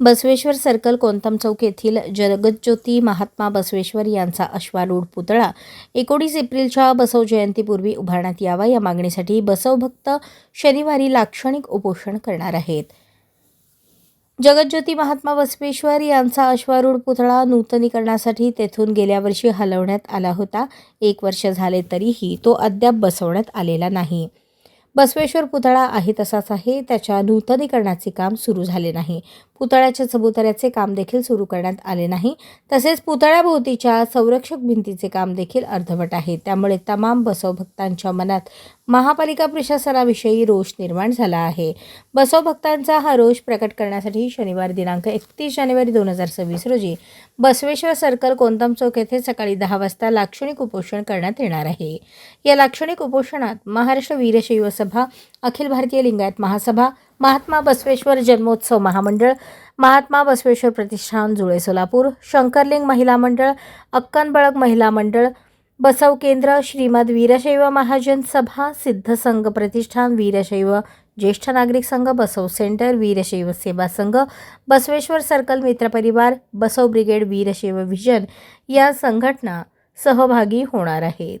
Basaveshwar circle Kontam चौक येथील जगज्योती महात्मा बसवेश्वर यांचा अश्वारूढ पुतळा एकोणीस एप्रिलच्या बसव जयंतीपूर्वी उभारण्यात यावा या मागणीसाठी बसवभक्त शनिवारी लाक्षणिक उपोषण करणार आहेत. जगज्योती महात्मा बसवेश्वर यांचा अश्वारूढ पुतळा नूतनीकरणासाठी तेथून गेल्या वर्षी हलवण्यात आला होता. एक वर्ष झाले तरीही तो अद्याप बसवण्यात आलेला नाही. बसवेश्वर पुतळा आहे तसाच आहे त्याच्या नूतनीकरणाचे काम सुरू झाले नाही. पुतळ्याच्या चबुतऱ्याचे काम देखील सुरू करण्यात आले नाही. तसेच पुतळ्याभोवतीच्या संरक्षक भिंतीचे काम देखील अर्धवट आहे. त्यामुळे तमाम बसव भक्तांच्या मनात महापालिका प्रशासनाविषयी रोष निर्माण झाला आहे. बसव भक्तांचा हा रोष प्रकट करण्यासाठी शनिवार दिनांक एकतीस जानेवारी दोन हजार सव्वीस रोजी बसवेश्वर सर्कल कोंतम चौक येथे सकाळी दहा वाजता लाक्षणिक उपोषण करण्यात येणार आहे. या लाक्षणिक उपोषणात महाराष्ट्र वीरशैव सभा अखिल भारतीय लिंगायत महासभा महात्मा बसवेश्वर जन्मोत्सव महामंडळ महात्मा बसवेश्वर प्रतिष्ठान जुळे सोलापूर शंकरलिंग महिला मंडळ अक्कनबळग महिला मंडळ बसव केंद्र श्रीमद वीरशैव महाजन सभा सिद्ध संघ प्रतिष्ठान वीरशैव ज्येष्ठ नागरिक संघ बसव सेंटर वीरशैव सेवा संघ बसवेश्वर सर्कल मित्रपरिवार बसव ब्रिगेड वीरशैव व्हिजन या संघटना सहभागी होणार आहेत.